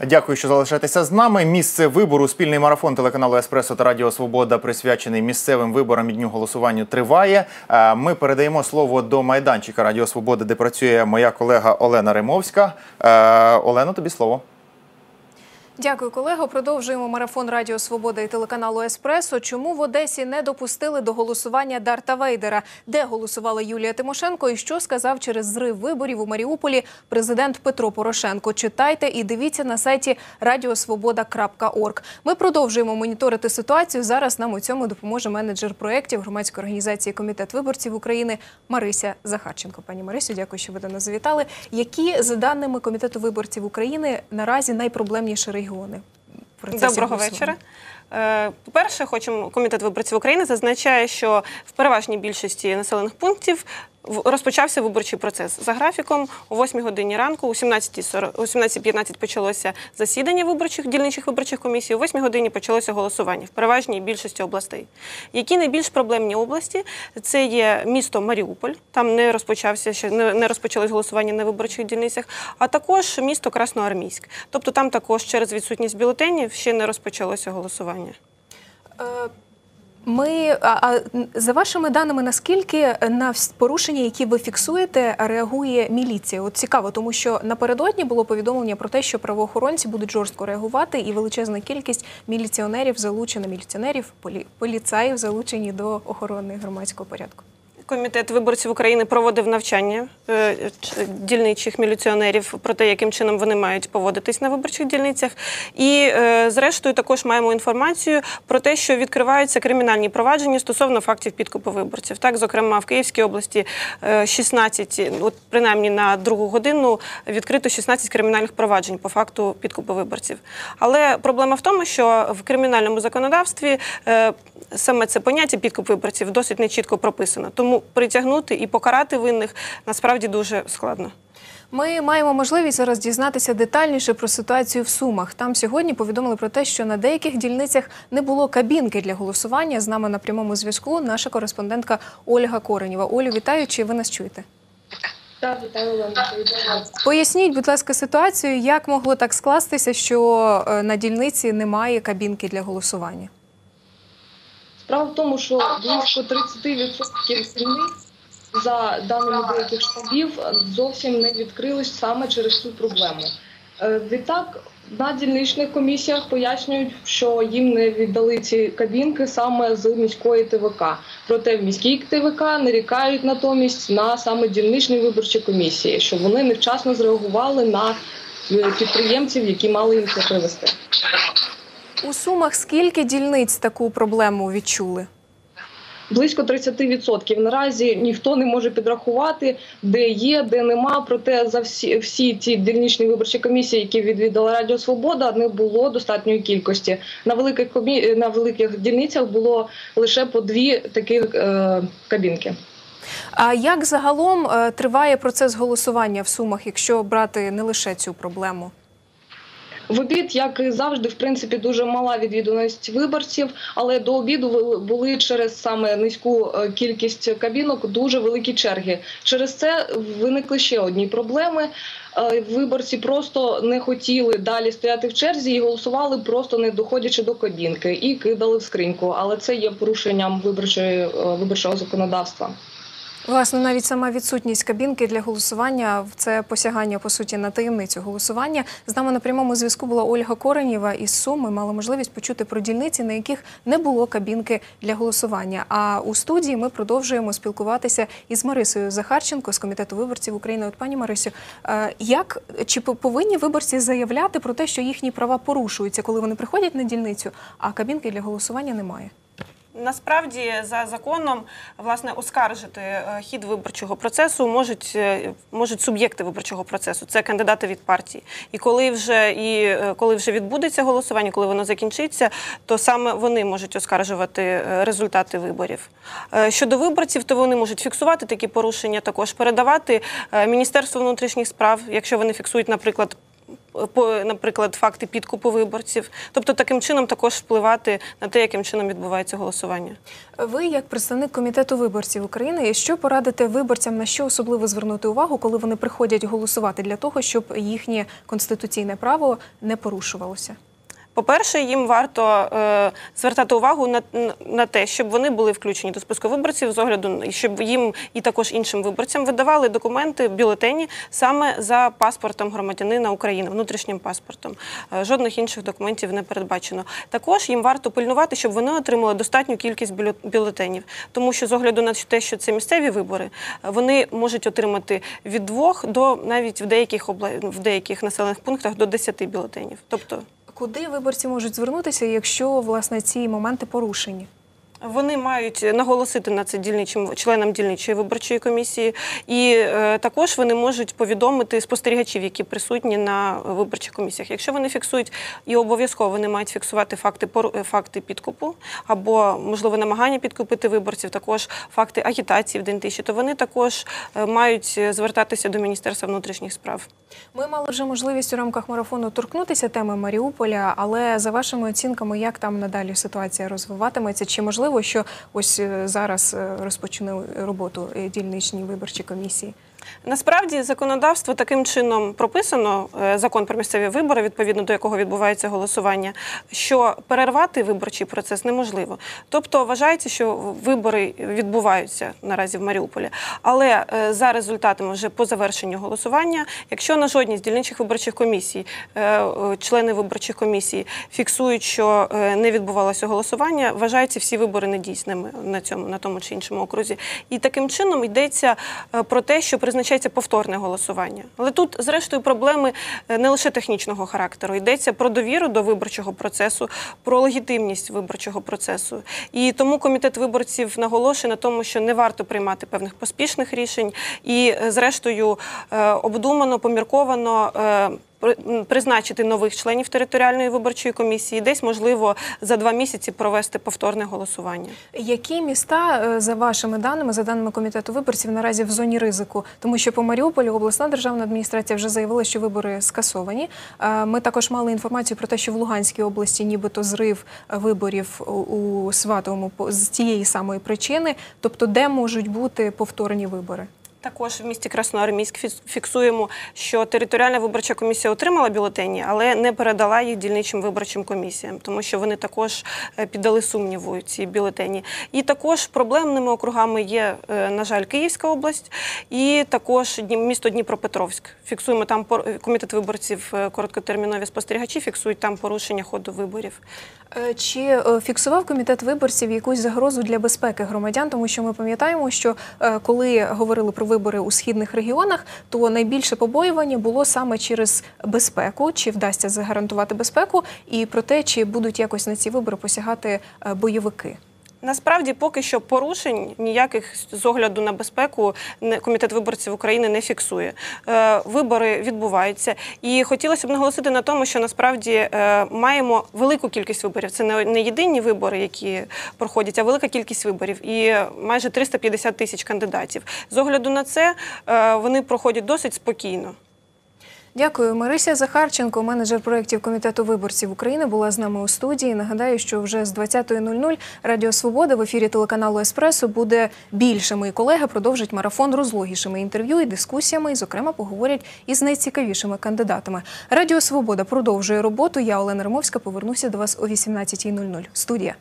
Дякую, що залишаєтеся з нами. Місце вибору спільний марафон телеканалу Еспресо та Радіо Свобода, присвячений місцевим виборам і дню голосуванню, триває. Е, Ми передаємо слово до майданчика Радіо Свобода, де працює моя колега Олена Римовська. Олена, Олено, тобі слово. Дякую, колего. Продовжуємо марафон Радіо Свобода і телеканалу Еспресо. Чому в Одесі не допустили до голосування Дарта Вейдера? Де голосувала Юлія Тимошенко і що сказав через зрив виборів у Маріуполі президент Петро Порошенко? Читайте і дивіться на сайті radiosvoboda.org. Ми продовжуємо моніторити ситуацію. Зараз нам у цьому допоможе менеджер проєктів громадської організації Комітет виборців України Марися Захарченко. Пані Марисю, дякую, що ви до нас завітали. Які за даними комітету виборців України наразі найпроблемніші регіони? Процесі Доброго вечора. Е, По-перше, хочемо комітет виборців України зазначає, що в переважній більшості населених пунктів розпочався виборчий процес за графіком. О 8 годині ранку, о 17.40 о 17.15 почалося засідання виборчих дільничих виборчих комісій. О 8 годині почалося голосування в переважній більшості областей. Які найбільш проблемні області? Це є місто Маріуполь. Там не розпочався ще не, розпочалось голосування на виборчих дільницях, а також місто Красноармійськ. Тобто там також через відсутність бюлетенів ще не розпочалося голосування. Ми а, за вашими даними, наскільки на порушення, які ви фіксуєте, реагує міліція? От цікаво, тому що напередодні було повідомлення про те, що правоохоронці будуть жорстко реагувати, і величезна кількість міліціонерів залучена, міліціонерів, полі, поліцаїв залучені до охорони громадського порядку. Комітет виборців України проводив навчання дільничих міліціонерів про те, яким чином вони мають поводитись на виборчих дільницях. І, е, зрештою, також маємо інформацію про те, що відкриваються кримінальні провадження стосовно фактів підкупу виборців. Так, зокрема, в Київській області е, 16, от принаймні на другу годину відкрито 16 кримінальних проваджень по факту підкупу виборців. Але проблема в тому, що в кримінальному законодавстві е, саме це поняття підкуп виборців досить нечітко прописано. Тому притягнути і покарати винних насправді дуже складно. Ми маємо можливість зараз дізнатися детальніше про ситуацію в Сумах. Там сьогодні повідомили про те, що на деяких дільницях не було кабінки для голосування. З нами на прямому зв'язку наша кореспондентка Ольга Коренєва. Олю, вітаю, чи ви нас чуєте? Так, вітаю Олена. Поясніть, будь ласка, ситуацію, як могло так скластися, що е, на дільниці немає кабінки для голосування? Справа в тому, що близько 30% дільниць, за даними деяких штабів, зовсім не відкрились саме через цю проблему. Е, Відтак, на дільничних комісіях пояснюють, що їм не віддали ці кабінки саме з міської ТВК. Проте в міській ТВК нарікають натомість на саме дільничні виборчі комісії, що вони невчасно зреагували на е, підприємців, які мали їм це привезти. У Сумах скільки дільниць таку проблему відчули? Близько 30%. Наразі ніхто не може підрахувати, де є, де нема. Проте за всі всі ті дільничні виборчі комісії, які відвідала Радіо Свобода, не було достатньої кількості. На великих комі... на великих дільницях було лише по дві таких е... кабінки. А як загалом е, триває процес голосування в Сумах, якщо брати не лише цю проблему? В обід, як і завжди, в принципі, дуже мала відвідуваність виборців, але до обіду були через саме низьку е, кількість кабінок дуже великі черги. Через це виникли ще одні проблеми. Е, Виборці просто не хотіли далі стояти в черзі і голосували, просто не доходячи до кабінки, і кидали в скриньку. Але це є порушенням виборчої е, виборчого законодавства. Власне, навіть сама відсутність кабінки для голосування це посягання по суті на таємницю голосування. З нами на прямому зв'язку була Ольга Коренєва із Суми. Мала можливість почути про дільниці, на яких не було кабінки для голосування. А у студії ми продовжуємо спілкуватися із Марисою Захарченко з комітету виборців України. От пані Марисю, е, як чи по- повинні виборці заявляти про те, що їхні права порушуються, коли вони приходять на дільницю, а кабінки для голосування немає? Насправді, за законом, власне, оскаржити е, хід виборчого процесу можуть, е, можуть суб'єкти виборчого процесу. Це кандидати від партії. І коли вже і е, коли вже відбудеться голосування, коли воно закінчиться, то саме вони можуть оскаржувати результати виборів. Щодо виборців, то вони можуть фіксувати такі порушення, також передавати Міністерству внутрішніх справ, якщо вони фіксують, наприклад. Наприклад, факти підкупу виборців. Тобто таким чином також впливати на те, яким чином відбувається голосування. Ви, як представник комітету виборців України, що порадите виборцям на що особливо звернути увагу, коли вони приходять голосувати для того, щоб їхнє конституційне право не порушувалося? По-перше, їм варто е, звертати увагу на, на те, щоб вони були включені до списку виборців з огляду, щоб їм і також іншим виборцям видавали документи, бюлетені саме за паспортом громадянина України, внутрішнім паспортом. Е, жодних інших документів не передбачено. Також їм варто пильнувати, щоб вони отримали достатню кількість бюле- бюлетенів, тому що з огляду на те, що це місцеві вибори, вони можуть отримати від двох до навіть в деяких обла- в деяких населених пунктах до 10 бюлетенів. Тобто Куди виборці можуть звернутися, якщо власне ці моменти порушені? Вони мають наголосити на це дільничим членам дільничої виборчої комісії, і е, також вони можуть повідомити спостерігачів, які присутні на виборчих комісіях. Якщо вони фіксують і обов'язково вони мають фіксувати факти е, факти підкупу або можливо намагання підкупити виборців, також факти агітації в день тиші, то вони також е, мають звертатися до міністерства внутрішніх справ. Ми мали вже можливість у рамках марафону торкнутися теми Маріуполя, але за вашими оцінками, як там надалі ситуація розвиватиметься? Чи можливо, що ось е, зараз розпочали розпочне роботу е, дільничні виборчі комісії? Насправді законодавство таким чином прописано, е, закон про місцеві вибори, відповідно до якого відбувається голосування, що перервати виборчий процес неможливо. Тобто вважається, що вибори відбуваються наразі в Маріуполі, але е, за результатами вже по завершенню голосування, якщо на жодній з дільничих виборчих комісій е, члени виборчих комісій фіксують, що не відбувалося голосування, вважаються всі вибори недійсними на цьому на тому чи іншому окрузі. І таким чином йдеться про те, що призначається повторне голосування. Але тут, зрештою, проблеми е, не лише технічного характеру. Йдеться про довіру до виборчого процесу, про легітимність виборчого процесу. І тому комітет виборців наголошує на тому, що не варто приймати певних поспішних рішень і, е, зрештою, е, обдумано, помірковано. Призначити нових членів територіальної виборчої комісії, десь можливо за два місяці провести повторне голосування. Які міста, е, за вашими даними, за даними комітету виборців, наразі в зоні ризику? Тому що по Маріуполю обласна державна адміністрація вже заявила, що вибори скасовані. Е, Ми також мали інформацію про те, що в Луганській області нібито зрив е, виборів у- Сватовому з тієї самої причини. Тобто, де можуть бути повторні вибори? Також в місті Красноармійськ фіксуємо, що територіальна виборча комісія отримала бюлетені, але не передала їх дільничим виборчим комісіям, тому що вони також е, піддали сумніву ці бюлетені. І також проблемними округами є, е, на жаль, Київська область і також місто Дніпропетровськ. Фіксуємо там комітет виборців е, короткотермінові спостерігачі, фіксують там порушення ходу виборів. Чи фіксував комітет виборців якусь загрозу для безпеки громадян? Тому що ми пам'ятаємо, що коли говорили про вибори у східних регіонах, то найбільше побоювання було саме через безпеку, чи вдасться загарантувати безпеку, і про те, чи будуть якось на ці вибори посягати е, бойовики. Насправді, поки що порушень ніяких з огляду на безпеку комітет виборців України не фіксує. Е, Вибори відбуваються, і хотілося б наголосити на тому, що насправді е, маємо велику кількість виборів. Це не, не єдині вибори, які проходять, а велика кількість виборів, і майже 350 тисяч кандидатів. З огляду на це е, вони проходять досить спокійно. Дякую, Марися Захарченко, менеджер проєктів комітету виборців України, була з нами у студії. Нагадаю, що вже з 20.00 Радіо Свобода в ефірі телеканалу Еспресо буде більше. Мої колеги продовжать марафон розлогішими інтерв'ю і дискусіями, і, зокрема, поговорять із найцікавішими кандидатами. Радіо Свобода продовжує роботу. Я Олена Римовська повернуся до вас о 18.00. Студія.